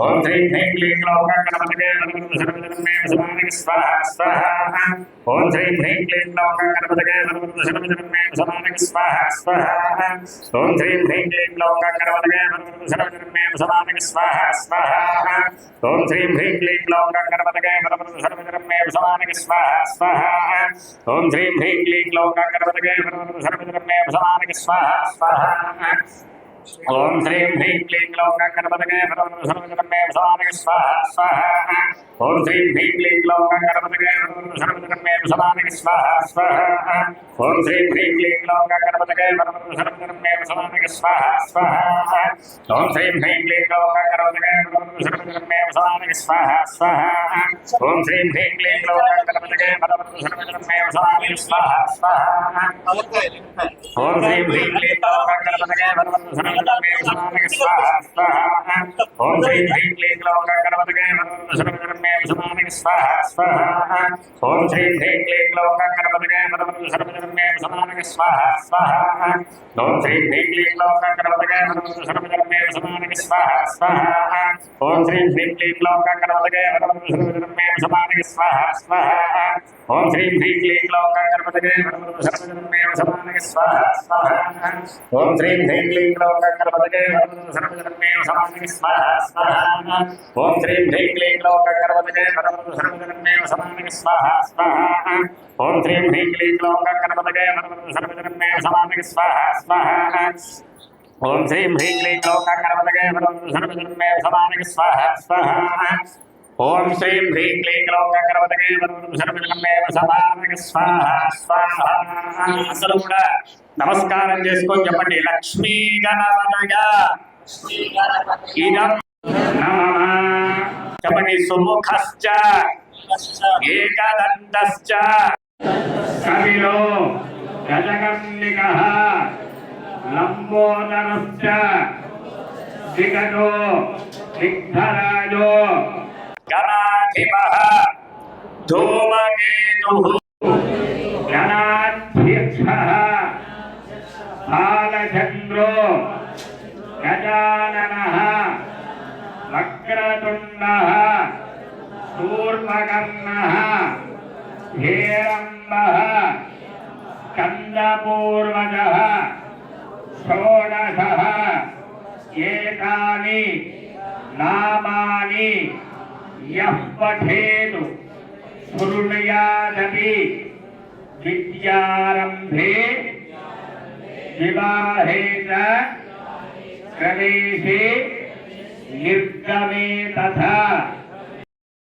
ఓం హ్రీం హ్రీం క్లీం లోకంగణపతిదే సర్వదం మే వసుమానికి స్వాహ. స్వాహ ఓం హ్రీం హ్రీం క్లీం లోకంగణపతిదే సర్వదం మే వసుమానికి స్వాహ స్వాహ ఓం హ్రీం హ్రీం క్లీం లోకంగణపతిదే సర్వదం మే వసుమానికి స్వాహ. స్వాహ. ఓం హ్రీం హ్రీం క్లీం లోకంగణపతిదే సర్వదం మే వసుమానికి స్వాహ స్వాహ ఓం హ్రీం హ్రీం క్లీం లోకంగణపతిదే సర్వదం మే వసుమానికి స్వాహ. స్వాహ. ఓం శ్రీం హ్రీం క్లీం గ్లౌం గణపతగే సర్వధర్మే భవానక స్వాహ స్వాహ. ఓం శ్రీం హ్రీం క్లీం గ్లౌం గణపతగే సర్వధర్మే భవానక స్వాహ స్వాహ. ఓం శ్రీం హ్రీం క్లీం గణపతగే స్వాహ స్వాహ. ఓం శ్రీం హ్రీం క్లీం గణపతగే స్వాహ స్వాహ. ఓం శ్రీం హ్రీం క్లీం గ్లౌం గణపతగే సర్వధర్మే భవానక స్వాహ స్వాహ. ఓం శ్రీం హ్రీం క్లీం గ్లౌం గణపతగే సర్వధర్మే భవానక స్వాహ స్వాహ. ఓం శ్రీం హ్రీం క్లీం గ్లౌం గణపతగే సర్వధర్మే భవానక స్వాహ స్వాహ ఓం శ్రీం హ్రీం క్లీం గ్లౌం గణపతగే సర్వధర్మే భవానక స్వాహ స్వాహ ఓం శ్రీం హ్రీం క్లీం గ్లౌం గణపతగే సర్వధర్మే భవానక స్వాహ స్వాహ ఓం శ్రీం హ్రీం క్లీం గ్లౌం గణపతగే సర్వధర్మే భవానక స్వాహ స్వాహ ఓం శ్రీం హ్రీం క్లీం గ్లౌం గణపతగే సర్వధర్మే భవానక స్వాహ స్వాహ ఓం శ్రీం హ్రీం క్లీం గ్లౌం గణపతగే సర్వధర్మే భవానక స్వాహ స్వాహ ఓం శ్రీం హ్రీం క్లీం గ్లౌం ఓం శ్రీం హ్రీం క్లీం గ్లౌం గణపతగే సర్వధర్మే భవానక స్వాహ స్వాహ ఓం శ్రీం హ్రీం క్లీం గ్లౌం గణపతగే సర్వధర్మే భవానక స్వాహ స్వాహ ఓం శ్రీం హ్రీం క్లీం గ్లౌం గణపతగే సర్వధర్మే భవానక స్వాహ స్వాహ అందరూ కూడా నమస్కారం చేసుకొని చెప్పండి లక్ష్మీ గణపతయ నమః. చెప్పండి సుముఖశ్చ ఏకదంతశ్చ కవిలో గజగన్నిక లంబోదరశ్చ దిగజో దిగ్ధరాజో గణాధిప ధూమకేతు గణాధ్యక్ష బాలచంద్రో గజానన వక్రతుండ కూర్మకర్ణ హేరంబ కందపూర్వజ షోడశ ఏతాని నామాని యః పఠేతు శృణుయాదపి విద్యారంభే వివాహేత ప్రవేశే నిర్గమే తథా